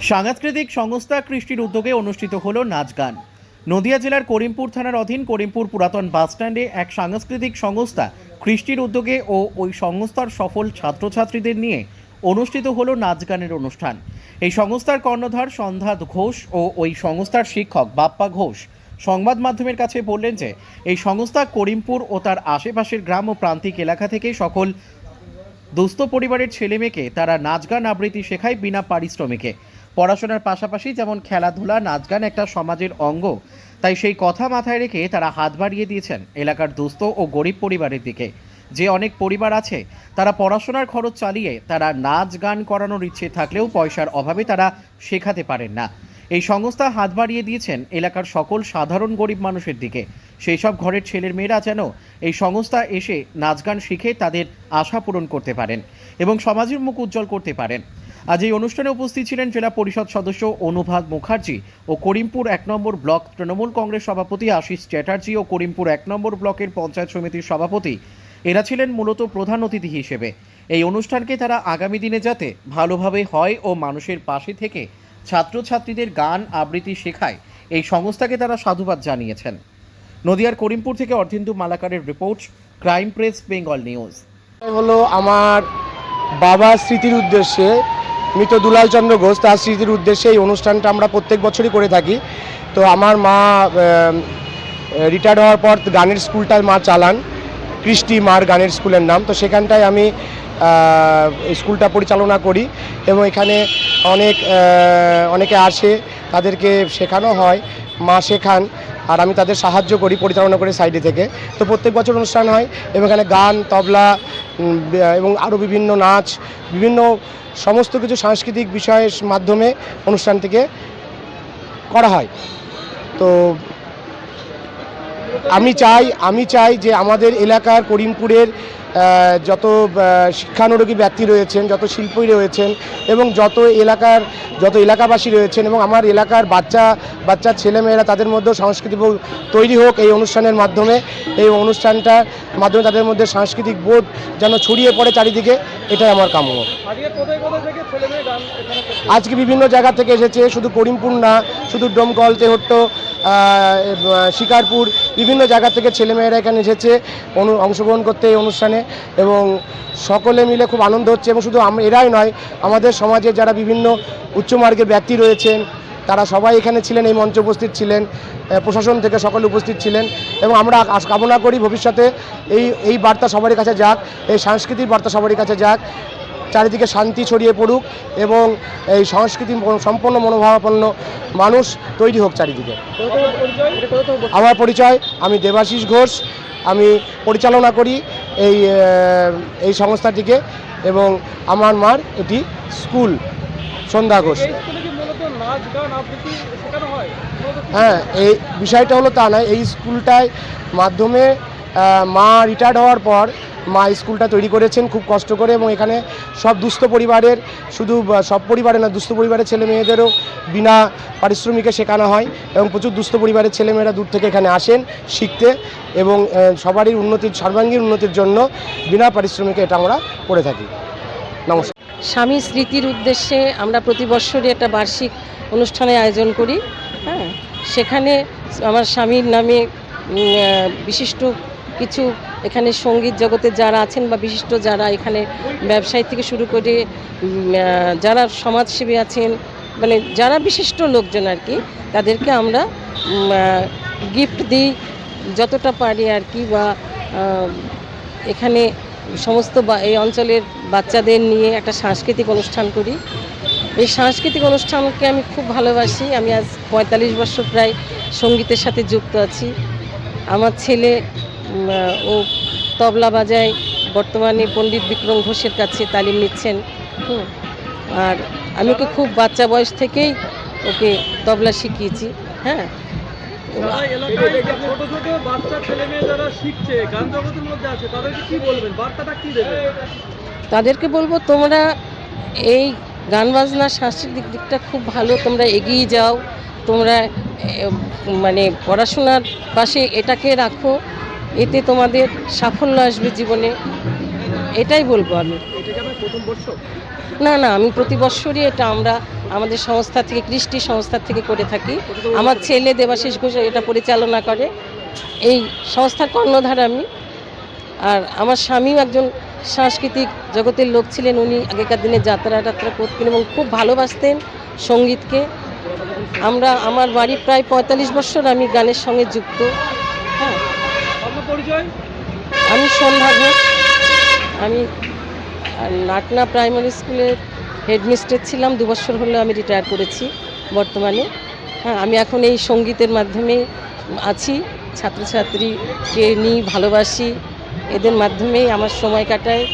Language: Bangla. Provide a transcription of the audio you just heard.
সাংস্কৃতিক সংস্থা কৃষ্টির উদ্যোগে অনুষ্ঠিত হলো নাচ গান। নদিয়া জেলার করিমপুর থানার অধীন করিমপুর পুরাতন বাসস্ট্যান্ডে এক সাংস্কৃতিক সংস্থা কৃষ্টির উদ্যোগে ও ওই সংস্থার সফল ছাত্রছাত্রীদের নিয়ে অনুষ্ঠিত হলো নাচ গানের অনুষ্ঠান। এই সংস্থার কর্ণধার সন্ধ্যা ঘোষ ও ওই সংস্থার শিক্ষক বাপ্পা ঘোষ সংবাদ মাধ্যমের কাছে বললেন যে, এই সংস্থা করিমপুর ও তার আশেপাশের গ্রাম ও প্রান্তিক এলাকা থেকে সকল দুস্থ পরিবারের ছেলেমেয়েকে তারা নাচ গান আবৃত্তি শেখায় বিনা পারিশ্রমিকে। পড়াশোনার পাশাপাশি যেমন খেলাধুলা নাচ গান একটা সমাজের অঙ্গ। তাই সেই কথা মাথায় রেখে তারা হাত বাড়িয়ে দিয়েছেন এলাকার দুস্থ ও গরিব পরিবারের দিকে। যে অনেক পরিবার আছে, তারা পড়াশোনার খরচ চালিয়ে তারা নাচ গান করানোর ইচ্ছে থাকলেও পয়সার অভাবে তারা শেখাতে পারেন না। এই সংস্থা হাত বাড়িয়ে দিয়েছেন এলাকার সকল সাধারণ গরিব মানুষের দিকে। সেই সব ঘরের ছেলের মেয়েরা যেন এই সংস্থা এসে নাচ গান শিখে তাদের আশা পূরণ করতে পারেন এবং সমাজের মুখ উজ্জ্বল করতে পারেন। আজ এই অনুষ্ঠানে উপস্থিত ছিলেন জেলা পরিষদ সদস্য অনুভাগ মুখার্জি ও করিমপুর এক নম্বর ব্লক তৃণমূল কংগ্রেস সভাপতি আশিস চ্যাটার্জি ও করিমপুর এক নম্বর ব্লকের পঞ্চায়েত সমিতির সভাপতি। এরা ছিলেন মূলত প্রধান অতিথি হিসেবে। এই অনুষ্ঠানকে তারা আগামী দিনে যাতে ভালোভাবে হয় ও মানুষের পাশে থেকে ছাত্রছাত্রীদের গান, আবৃত্তি শেখায়, এই সংস্থাকে তারা সাধুবাদ জানিয়েছেন। নদিয়ার করিমপুর থেকে Ardhendu মালাকারের report, crime press, Bengal news. হলো আমার বাবার স্মৃতির উদ্দেশ্যে মৃত দুলাল চন্দ্র ঘোষ তার স্মৃতির উদ্দেশ্যে এই অনুষ্ঠানটা আমরা প্রত্যেক বছরই করে থাকি। তো আমার মা রিটায়ার্ড হওয়ার পর গানের স্কুলটা মা চালান, কৃষ্টি মার গানের স্কুলের নাম। তো সেখানটায় আমি স্কুলটা পরিচালনা করি এবং এখানে অনেক অনেকে আসে, তাদেরকে শেখানো হয়, মা শেখান, আর আমি তাদের সাহায্য করি পরিচালনা করি সাইডে থেকে। তো প্রত্যেক বছর অনুষ্ঠান হয় এবং এখানে গান, তবলা এবং আরও বিভিন্ন নাচ, বিভিন্ন সমস্ত কিছু সাংস্কৃতিক বিষয়ের মাধ্যমে অনুষ্ঠান থেকে করা হয়। তো আমি চাই আমি চাই যে আমাদের এলাকার করিমপুরের যত শিক্ষানুরোগী ব্যক্তি রয়েছেন যত শিল্পী রয়েছেন এবং যত এলাকার যত এলাকাবাসী রয়েছেন এবং আমার এলাকার বাচ্চা বাচ্চা ছেলেমেয়েরা তাদের মধ্যেও সাংস্কৃতিক বোধ তৈরি হোক এই অনুষ্ঠানের মাধ্যমে এই অনুষ্ঠানটার মাধ্যমে তাদের মধ্যে সাংস্কৃতিক বোধ যেন ছড়িয়ে পড়ে চারিদিকে এটাই আমার কাম্য। আজকে বিভিন্ন জায়গা থেকে এসেছে শুধু করিমপুর না শুধু ডোমকল তেহট্ট শিকারপুর বিভিন্ন জায়গা থেকে ছেলেমেয়েরা এখানে এসেছে অনু- অংশগ্রহণ করতে এই অনুষ্ঠানে। এবং সকলে মিলে খুব আনন্দ হচ্ছে এবং শুধু এরাই নয় আমাদের সমাজে যারা বিভিন্ন উচ্চমার্গের ব্যক্তি রয়েছেন তারা সবাই এখানে ছিলেন এই মঞ্চে উপস্থিত ছিলেন প্রশাসন থেকে সকলে উপস্থিত ছিলেন এবং আমরা কামনা করি ভবিষ্যতে এই এই বার্তা সবারই কাছে যাক এই সাংস্কৃতিক বার্তা সবারই কাছে যাক চারিদিকে শান্তি ছড়িয়ে পড়ুক এবং এই সংস্কৃতি সম্পন্ন মনোভাবাপন্ন মানুষ তৈরি হোক চারিদিকে। আমার পরিচয় আমি দেবাশিস ঘোষ আমি পরিচালনা করি এই এই সংস্থাটিকে এবং আমার মার এটি স্কুল সন্ধ্যা ঘোষ। হ্যাঁ? এই বিষয়টা হলো তা নয় এই স্কুলটায় মাধ্যমে মা রিটায়ার্ড হওয়ার পর মা স্কুলটা তৈরি করেছেন খুব কষ্ট করে এবং এখানে সব দুস্থ পরিবারের শুধু সব পরিবারে না, দুস্থ পরিবারের ছেলে মেয়েদেরও বিনা পারিশ্রমিকে শেখানো হয় এবং প্রচুর দুস্থ পরিবারের ছেলেমেয়েরা দূর থেকে এখানে আসেন শিখতে এবং সবারই উন্নতির, সর্বাঙ্গীন উন্নতির জন্য বিনা পারিশ্রমিকে এটা আমরা করে থাকি। নমস্কার। স্বামী স্মৃতির উদ্দেশ্যে আমরা প্রতি বছরই একটা বার্ষিক অনুষ্ঠানের আয়োজন করি হ্যাঁ? সেখানে আমার স্বামীর নামে বিশিষ্ট কিছু এখানে সংগীত জগতে যারা আছেন বা বিশিষ্ট যারা এখানে ব্যবসায়ী থেকে শুরু করে যারা সমাজসেবী আছেন মানে যারা বিশিষ্ট লোকজন আর কি, তাদেরকে আমরা গিফট দিই যতটা পারি আর কি বা এখানে সমস্ত এই অঞ্চলের বাচ্চাদের নিয়ে একটা সাংস্কৃতিক অনুষ্ঠান করি। এই সাংস্কৃতিক অনুষ্ঠানকে আমি খুব ভালোবাসি। আমি আজ পঁয়তাল্লিশ বছর প্রায় সঙ্গীতের সাথে যুক্ত আছি। আমার ছেলে ও তবলা বাজায় বর্তমানে পণ্ডিত বিক্রম ঘোষের কাছে তালিম নিচ্ছেন। হুম। আর আমি ওকে খুব বাচ্চা বয়স থেকেই ওকে তবলা শিখিয়েছি। হ্যাঁ। তাদেরকে বলব তোমরা এই গান বাজনা সাংস্কৃতিক দিকটা খুব ভালো তোমরা এগিয়ে যাও তোমরা মানে পড়াশোনার পাশে এটাকে রাখো। এতে তোমাদের সাফল্য আসবে জীবনে। এটাই বলব আমি। না না আমি প্রতি বছরই এটা আমরা আমাদের সংস্থা থেকে কৃষ্টি সংস্থা থেকে করে থাকি। আমার ছেলে দেবাশিস ঘোষ এটা পরিচালনা করে। এই সংস্থার কর্ণধার আমি। আর আমার স্বামীও একজন সাংস্কৃতিক জগতের লোক ছিলেন। উনি আগেকার দিনে যাত্রা টাত্রা করতেন এবং খুব ভালোবাসতেন সঙ্গীতকে। আমরা আমার বাড়ি প্রায় পঁয়তাল্লিশ বছর আমি গানের সঙ্গে যুক্ত। হ্যাঁ আমি সন্ধ্যা ঘোষ। আমি নাটনা প্রাইমারি স্কুলের হেডমিস্ট্রেস ছিলাম। দু বছর হলো আমি রিটায়ার করেছি বর্তমানে। হ্যাঁ আমি এখন এই সঙ্গীতের মাধ্যমে আছি। ছাত্রছাত্রীকে নিই ভালোবাসি। এদের মাধ্যমেই আমার সময় কাটায়